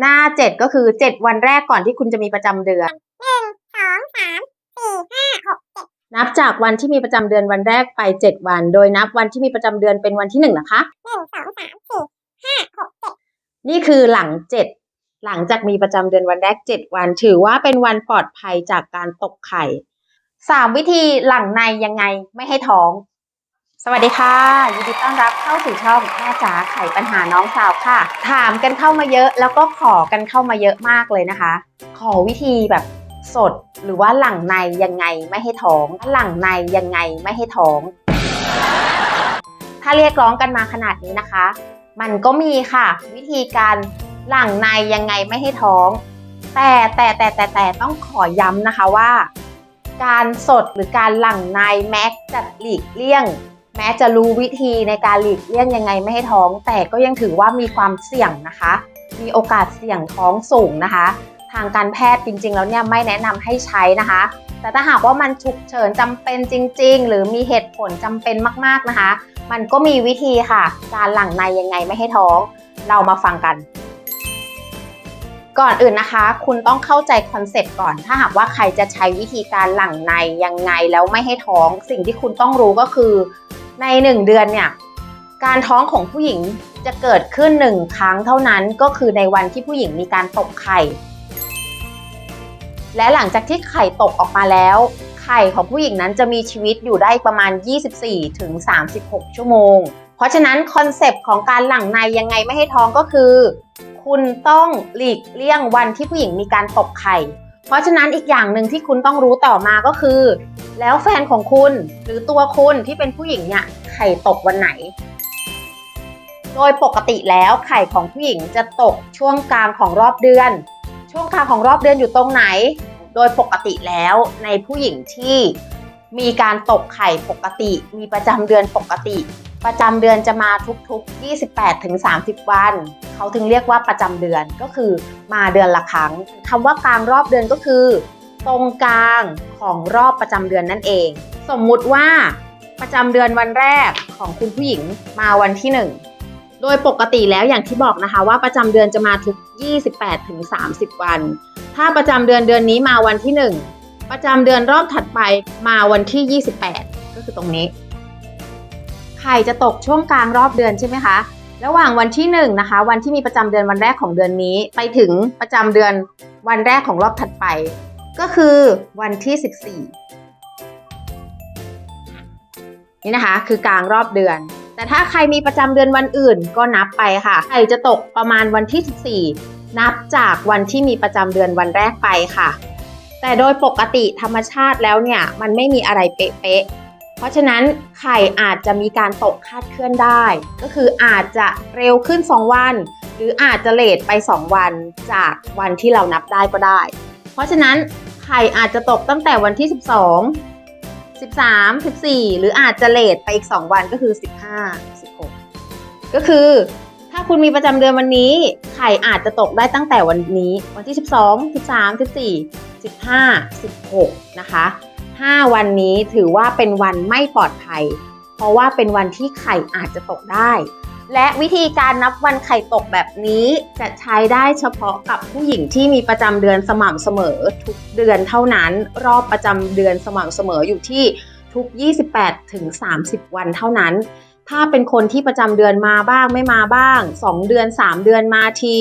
หน้าเจ็ดก็คือเจ็ดวันแรกก่อนที่คุณจะมีประจำเดือนหนึ่งสองสามสี่ห้าหกเจ็ดนับจากวันที่มีประจำเดือนวันแรกไปเจ็ดวัน โดยนับวันที่มีประจำเดือนเป็นวันที่หนึ่งนะคะหนึ่งสองสามสี่ห้าหกเจ็ดนี่คือหลังเจ็ดหลังจากมีประจำเดือนวันแรกเจ็ดวัน ถือว่าเป็นวันปลอดภัยจากการตกไข่สามวิธีหลังในยังไงไม่ให้ท้อง สวัสดีค่ะยินดีต้อนรับเข้าสู่ช่องแม่จ๋าไขปัญหาน้องสาวค่ะ ถามกันเข้ามาเยอะแล้วก็ขอกันเข้ามาเยอะมากเลยนะคะ ขอวิธีแบบสดหรือว่าหลังในยังไงไม่ให้ท้อง หลังในยังไงไม่ให้ท้อง ถ้าเรียกร้องกันมาขนาดนี้นะคะ มันก็มีค่ะ วิธีการหลังในยังไงไม่ให้ท้อง แต่แต่แต่แต่แต่ต้องขอย้ำนะคะว่า การสดหรือการหลังในแม้จะหลีกเลี่ยง แม้จะรู้วิธีในการหลีกเลี่ยงยังไงไม่ให้ท้อง แต่ก็ยังถือว่ามีความเสี่ยงนะคะ มีโอกาสเสี่ยงท้องสูงนะคะ ทางการแพทย์จริง ๆ แล้วเนี่ยไม่แนะนำให้ใช้นะคะ แต่ถ้าหากว่ามันฉุกเฉินจำเป็นจริง ๆ หรือมีเหตุผลจำเป็นมากๆนะคะ มันก็มีวิธีค่ะ การหลังในยังไงไม่ให้ท้อง เรามาฟังกันก่อนอื่นนะคะ คุณต้องเข้าใจคอนเซปต์ก่อน ถ้าหากว่าใครจะใช้วิธีการหลังในยังไงแล้วไม่ให้ท้อง สิ่งที่คุณต้องรู้ก็คือ ในหนึ่งเดือนเนี่ยการท้องของผู้หญิงจะเกิดขึ้นหนึ่งครั้งเท่านั้นก็คือในวันที่ผู้หญิงมีการตกไข่ และหลังจากที่ไข่ตกออกมาแล้ว ไข่ของผู้หญิงนั้นจะมีชีวิตอยู่ได้ประมาณ 24ถึง36ชั่วโมง เพราะฉะนั้นคอนเซปต์ของการหลั่งในยังไงไม่ให้ท้องก็คือ คุณต้องหลีกเลี่ยงวันที่ผู้หญิงมีการตกไข่ เพราะฉะนั้นอีกอย่างหนึ่งที่คุณต้องรู้ต่อมาก็คือ แล้วแฟนของคุณหรือตัวคุณที่เป็นผู้หญิงเนี่ยไข่ตกวันไหน โดยปกติแล้วไข่ของผู้หญิงจะตกช่วงกลางของรอบเดือน ช่วงกลางของรอบเดือนอยู่ตรงไหน โดยปกติแล้วในผู้หญิงที่มีการตกไข่ปกติ มีประจำเดือนปกติ ประจำเดือนจะมาทุกๆ 28ถึง30 วัน เขาถึงเรียกว่าประจำเดือนก็คือมาเดือนละครั้งคำว่ากลางรอบเดือนก็คือ ตรงกลางของรอบประจำเดือนนั่นเอง สมมุติว่าประจำเดือนวันแรกของคุณผู้หญิงมาวันที่ 1 โดยปกติแล้วอย่างที่บอกนะคะว่าประจำเดือนจะมาทุก 28ถึง30 วัน ถ้าประจำเดือนเดือนนี้มาวันที่ 1 ประจำเดือนรอบถัดไปมาวันที่ 28 ก็คือตรงนี้ ไข่จะตกช่วงกลางรอบเดือนใช่ไหมคะ ระหว่างวันที่1นะคะ วันที่มีประจำเดือนวันแรกของเดือนนี้ ไปถึงประจำเดือนวันแรกของรอบถัดไป ก็คือวันที่ 14 นี่นะคะ คือกลางรอบเดือน แต่ถ้าใครมีประจำเดือนวันอื่นก็นับไปค่ะ ไข่จะตกประมาณวันที่ 14 นับจากวันที่มีประจำเดือนวันแรกไปค่ะ แต่โดยปกติธรรมชาติแล้วเนี่ย มันไม่มีอะไรเป๊ะๆ ราะฉะนั้นไข่อาจจะมีการตกคาดเคลื่อนได้ ก็คืออาจจะเร็วขึ้น 2 วัน หรืออาจจะเลทไป 2 วันจากวันที่เรานับได้ก็ได้ เพราะฉะนั้นไข่อาจจะตกตั้งแต่วันที่ 12 13 14 หรืออาจจะเลทไปอีก 2 วันก็คือ 15 16 ก็คือถ้าคุณมีประจำเดือนวันนี้ ไข่อาจจะตกได้ตั้งแต่วันนี้ วันที่ 12 13 14 15 16 นะคะ 5 วันนี้ถือว่าเป็นวันไม่ปลอดภัย เพราะว่าเป็นวันที่ไข่อาจจะตกได้ และวิธีการนับวันไข่ตกแบบนี้จะใช้ได้เฉพาะกับผู้หญิงที่มีประจำเดือนสม่ำเสมอ ทุกเดือนเท่านั้น รอบประจำเดือนสม่ำเสมออยู่ที่ทุก 28ถึง30 วันเท่านั้น ถ้าเป็นคนที่ประจำเดือนมาบ้างไม่มาบ้าง 2 เดือน 3 เดือนมาที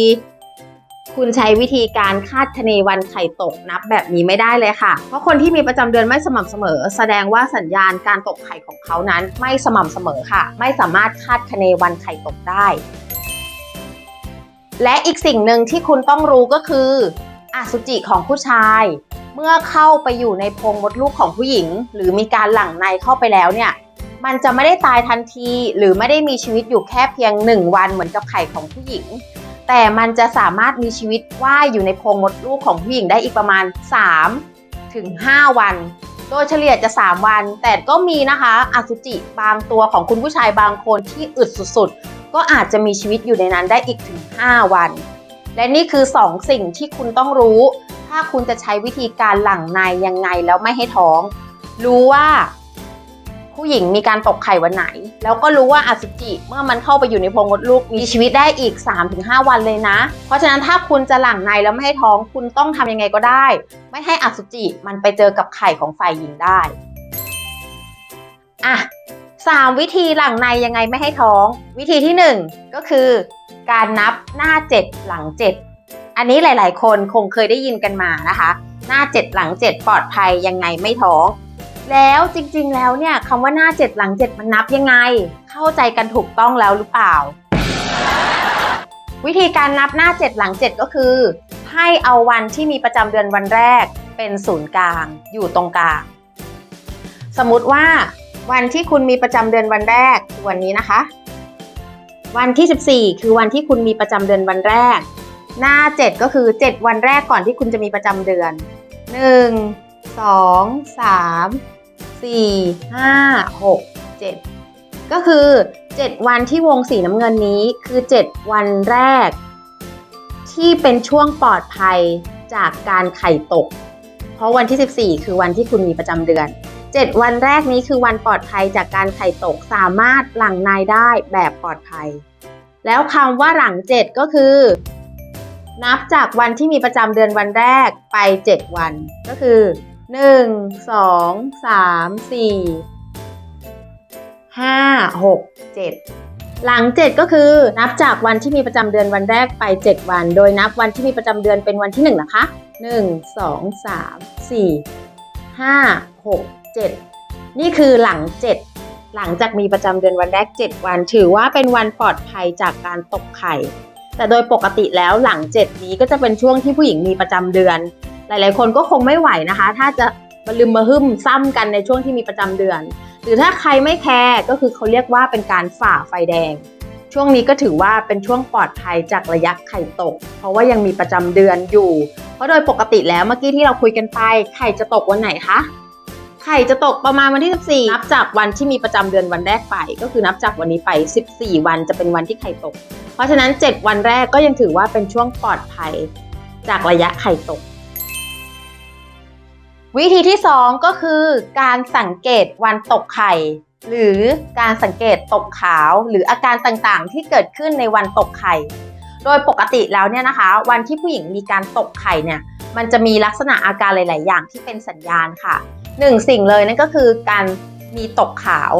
คุณใช้วิธีการคาดคะเนวันไข่ตกนับแบบนี้ไม่ได้เลยค่ะ เพราะคนที่มีประจำเดือนไม่สม่ำเสมอ แสดงว่าสัญญาณการตกไข่ของเขานั้นไม่สม่ำเสมอค่ะ ไม่สามารถคาดคะเนวันไข่ตกได้ และอีกสิ่งหนึ่งที่คุณต้องรู้ก็คืออสุจิของผู้ชาย เมื่อเข้าไปอยู่ในโพรงมดลูกของผู้หญิง หรือมีการหลั่งในเข้าไปแล้วเนี่ยมันจะไม่ได้ตายทันที หรือไม่ได้มีชีวิตอยู่แค่เพียง 1 วันเหมือนกับไข่ของผู้หญิง แต่มันจะสามารถมีชีวิตว่ายอยู่ในโพรงมดลูกของผู้หญิงได้อีกประมาณ 3 ถึง 5 วัน โดยเฉลี่ยจะ 3 วัน แต่ก็มีนะคะอสุจิบางตัวของคุณผู้ชายบางคนที่อึดสุดๆ ก็อาจจะมีชีวิตอยู่ในนั้นได้อีกถึง 5 วัน และนี่คือ 2 สิ่งที่คุณต้องรู้ ถ้าคุณจะใช้วิธีการหลั่งในยังไงแล้วไม่ให้ท้อง รู้ว่า ผู้หญิงมีการตกไข่วันไหน แล้วก็รู้ว่าอสุจิเมื่อมันเข้าไปอยู่ในโพรงมดลูกมีชีวิตได้อีก 3-5 วันเลยนะ เพราะฉะนั้นถ้าคุณจะหลั่งในแล้วไม่ให้ท้องคุณต้องทำยังไงก็ได้ ไม่ให้อสุจิมันไปเจอกับไข่ของฝ่ายหญิงได้อะสามวิธีหลั่งในยังไงไม่ให้ท้อง วิธีที่หนึ่งก็คือ การนับหน้า7หลัง7อันนี้หลาย ๆ คนคงเคยได้ยินกันมานะคะ หน้า7หลัง7ปลอดภัยยังไงไม่ท้อง แล้วจริงๆ แล้วเนี่ยคำว่าหน้า7หลัง7มันนับยังไง เข้าใจกันถูกต้องแล้วหรือเปล่า วิธีการนับหน้า7หลัง7ก็คือ ให้เอาวันที่มีประจำเดือนวันแรก เป็นศูนย์กลาง อยู่ตรงกลาง สมมติว่า วันที่คุณมีประจำเดือนวันแรกคือวันนี้นะคะ วันที่ 14 คือวันที่คุณมีประจำเดือนวันแรก หน้า 7 ก็คือ 7 วันแรกก่อนที่คุณจะมีประจำเดือน 1 2 3 4 5 6 7 ก็คือ 7 วันที่วงสีน้ำเงินนี้คือ 7 วันแรก ที่เป็นช่วงปลอดภัยจากการไข่ตก เพราะวันที่ 14 คือวันที่คุณมีประจำเดือน 7 วันแรกนี้คือวันปลอดภัยจากการไข่ตกสามารถหลังนายได้แบบปลอดภัย แล้วคำว่าหลัง 7 ก็คือนับจากวันที่มีประจำเดือนวันแรกไป 7 วันก็คือ 1 2 3 4 5 6 7หลัง 7 ก็คือนับจากวันที่มีประจำเดือนวันแรกไป 7 วัน โดยนับวันที่มีประจำเดือนเป็นวันที่ 1 นะคะ 1 2 3 4 5 6 7 นี่คือหลัง 7 หลังจากมีประจำเดือนวันแรก 7 วัน ถือว่าเป็นวันปลอดภัยจากการตกไข่ แต่โดยปกติแล้วหลัง 7 นี้ก็จะเป็นช่วงที่ผู้หญิงมีประจำเดือน หลาย ๆ คนก็คงไม่ไหวนะคะ ถ้าจะมาลืมมาหึมซ้ำกันในช่วงที่มีประจำเดือน หรือถ้าใครไม่แคร์ก็คือเขาเรียกว่าเป็นการฝ่าไฟแดง ช่วงนี้ก็ถือว่าเป็นช่วงปลอดภัยจากระยะไข่ตก เพราะว่ายังมีประจำเดือนอยู่ เพราะโดยปกติแล้วเมื่อกี้ที่เราคุยกันไป ไข่จะตกวันไหนคะไข่จะตกประมาณวันที่ 14 นับจากวันที่มีประจำเดือนวันแรกไป ก็คือนับจากวันนี้ไป 14 วันจะเป็นวันที่ไข่ตก เพราะฉะนั้น 7 วันแรกก็ยังถือว่าเป็นช่วงปลอดภัยจากระยะไข่ตก วิธีที่ 2 ก็คือการสังเกตวันตกไข่ หรือการสังเกตตกขาวหรืออาการต่างๆ ที่เกิดขึ้นในวันตกไข่ โดยปกติแล้วเนี่ยนะคะ วันที่ผู้หญิงมีการตกไข่เนี่ยมันจะมีลักษณะอาการหลาย ๆ อย่างที่เป็นสัญญาณค่ะหนึ่งสิ่งเลยนั่นก็คือการมีตกขาว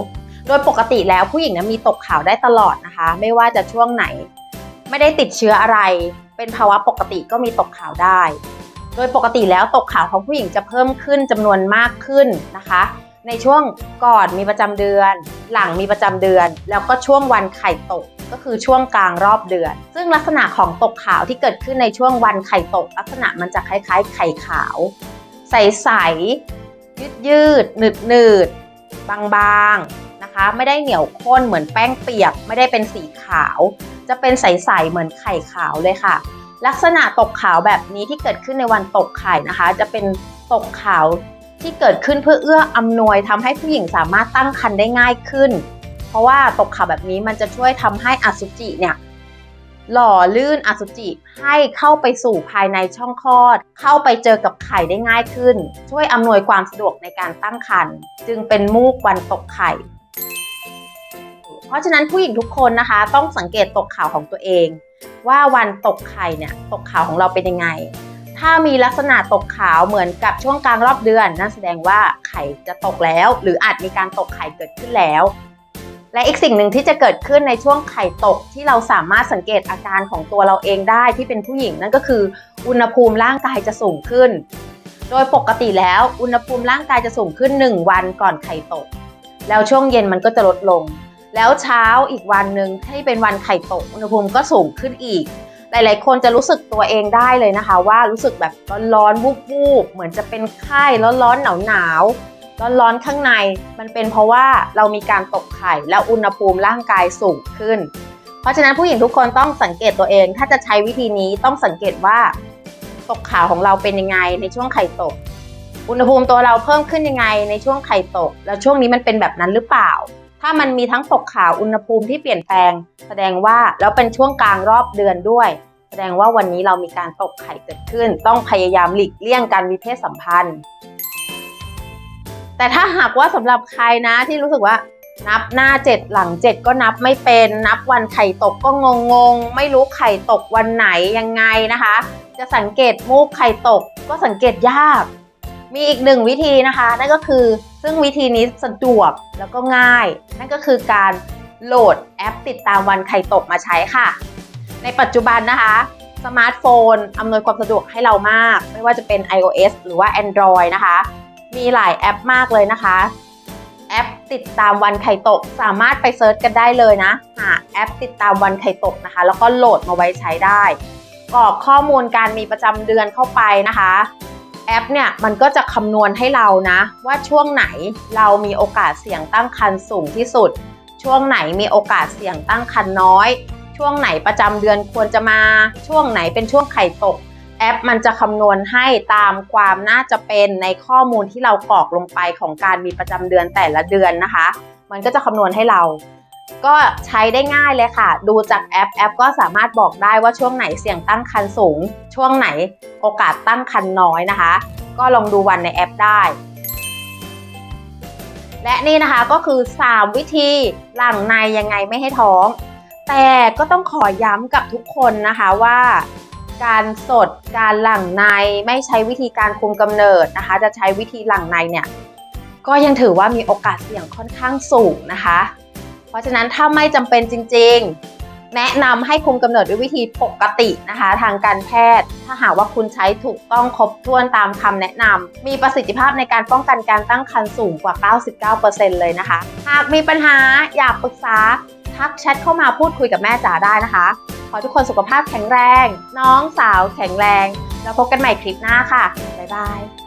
โดยปกติแล้วผู้หญิงนะมีตกขาวได้ตลอดนะคะ ไม่ว่าจะช่วงไหน ไม่ได้ติดเชื้ออะไร เป็นภาวะปกติก็มีตกขาวได้ โดยปกติแล้วตกขาวของผู้หญิงจะเพิ่มขึ้นจำนวนมากขึ้นนะคะ ในช่วงก่อนมีประจำเดือน หลังมีประจำเดือน แล้วก็ช่วงวันไข่ตกก็คือช่วงกลางรอบเดือน ซึ่งลักษณะของตกขาวที่เกิดขึ้นในช่วงวันไข่ตก ลักษณะมันจะคล้ายๆ ไข่ขาว ใสๆยืดยืดๆหนืดหนืดๆบางๆนะคะ ไม่ได้เหนียวข้นเหมือนแป้งเปียก ไม่ได้เป็นสีขาว จะเป็นใสๆเหมือนไข่ขาวเลยค่ะ ลักษณะตกขาวแบบนี้ที่เกิดขึ้นในวันตกไข่นะคะ จะเป็นตกขาวที่เกิดขึ้นเพื่อเอื้ออำนวยทำให้ผู้หญิงสามารถตั้งครรภ์ได้ง่ายขึ้น เพราะว่าตกขาวแบบนี้มันจะช่วยทำให้อสุจิเนี่ยหล่อลื่นอสุจิให้เข้าไปสู่ภายในช่องคลอด เข้าไปเจอกับไข่ได้ง่ายขึ้น ช่วยอำนวยความสะดวกในการตั้งครรภ์จึงเป็นมูกวันตกไข่ เพราะฉะนั้นผู้หญิงทุกคนนะคะ ต้องสังเกตตกขาวของตัวเอง ว่าวันตกไข่เนี่ยตกขาวของเราเป็นยังไง ถ้ามีลักษณะตกขาวเหมือนกับช่วงกลางรอบเดือน นั่นแสดงว่าไข่จะตกแล้ว หรืออาจมีการตกไข่เกิดขึ้นแล้ว และอีกสิ่งหนึ่งที่จะเกิดขึ้นในช่วงไข่ตกที่เราสามารถสังเกตอาการของตัวเราเองได้ที่เป็นผู้หญิงนั่นก็คือ อุณหภูมิร่างกายจะสูงขึ้น โดยปกติแล้วอุณหภูมิร่างกายจะสูงขึ้น 1 วันก่อนไข่ตก แล้วช่วงเย็นมันก็จะลดลง แล้วเช้าอีกวันหนึ่งที่เป็นวันไข่ตกอุณหภูมิก็สูงขึ้นอีก หลายๆ คนจะรู้สึกตัวเองได้เลยนะคะ ว่ารู้สึกแบบร้อนๆวูบๆเหมือนจะเป็นไข้ร้อนๆหนาวๆร้อนๆข้างในมันเป็นเพราะว่าเรามีการตกไข่แล้วอุณหภูมิร่างกายสูงขึ้น เพราะฉะนั้นผู้หญิงทุกคนต้องสังเกตตัวเอง ถ้าจะใช้วิธีนี้ต้องสังเกตว่า ตกขาวของเราเป็นยังไงในช่วงไข่ตก อุณหภูมิตัวเราเพิ่มขึ้นยังไงในช่วงไข่ตก แล้วช่วงนี้มันเป็นแบบนั้นหรือเปล่า ถ้ามันมีทั้งตกขาวอุณหภูมิที่เปลี่ยนแปลง แสดงว่าแล้วเป็นช่วงกลางรอบเดือนด้วย แสดงว่าวันนี้เรามีการตกไข่เกิดขึ้น ต้องพยายามหลีกเลี่ยงการมีเพศสัมพันธ์ แต่ถ้าหากว่าสำหรับใครนะที่รู้สึกว่านับหน้าเจ็ดหลังเจ็ดก็นับไม่เป็น นับวันไข่ตกก็งงงๆไม่รู้ไข่ตกวันไหนยังไงนะคะ จะสังเกตมูกไข่ตกก็สังเกตยาก มีอีกหนึ่งวิธีนะคะ นั่นก็คือซึ่งวิธีนี้สะดวกแล้วก็ง่าย นั่นก็คือการโหลดแอปติดตามวันไข่ตกมาใช้ค่ะ ในปัจจุบันนะคะสมาร์ทโฟนอำนวยความสะดวกให้เรามาก ไม่ว่าจะเป็น iOS หรือว่า Android นะคะ มีหลายแอปมากเลยนะคะ แอปติดตามวันไข่ตก สามารถไปเซิร์ชกันได้เลยนะหาแอปติดตามวันไข่ตกนะคะ แล้วก็โหลดมาไว้ใช้ได้กรอกข้อมูลการมีประจำเดือนเข้าไปนะคะ แอปเนี่ยมันก็จะคำนวณให้เรานะ ว่าช่วงไหนเรามีโอกาสเสี่ยงตั้งครรภ์สูงที่สุด ช่วงไหนมีโอกาสเสี่ยงตั้งครรภ์น้อย ช่วงไหนประจำเดือนควรจะมา ช่วงไหนเป็นช่วงไข่ตก แอปมันจะคำนวณให้ตามความน่าจะเป็นในข้อมูลที่เรากรอกลงไปของการมีประจำเดือนแต่ละเดือนนะคะ มันก็จะคำนวณให้เรา ก็ใช้ได้ง่ายเลยค่ะ ดูจากแอปแอปก็สามารถบอกได้ว่าช่วงไหนเสี่ยงตั้งครรภ์สูง ช่วงไหนโอกาสตั้งครรภ์น้อยนะคะ ก็ลองดูวันในแอปได้ และนี่นะคะก็คือ 3 วิธีหลั่งในยังไงไม่ให้ท้อง แต่ก็ต้องขอย้ำกับทุกคนนะคะว่า การสดการหลั่งในไม่ใช้วิธีการคุมกำเนิดนะคะ จะใช้วิธีหลั่งในเนี่ยก็ยังถือว่ามีโอกาสเสี่ยงค่อนข้างสูงนะคะ เพราะฉะนั้นถ้าไม่จำเป็นจริง ๆ แนะนำให้คุมกำเนิดด้วยวิธีปกตินะคะ ทางการแพทย์ ถ้าหากว่าคุณใช้ถูกต้องครบถ้วนตามคำแนะนำมีประสิทธิภาพในการป้องกันการตั้งครรภ์สูงกว่า 99%เลยนะคะ หากมีปัญหาอยากปรึกษาทักแชทเข้ามาพูดคุยกับแม่จ๋าได้นะคะ ขอทุกคนสุขภาพแข็งแรง น้องสาวแข็งแรง แล้วพบกันใหม่คลิปหน้าค่ะ บ๊ายบาย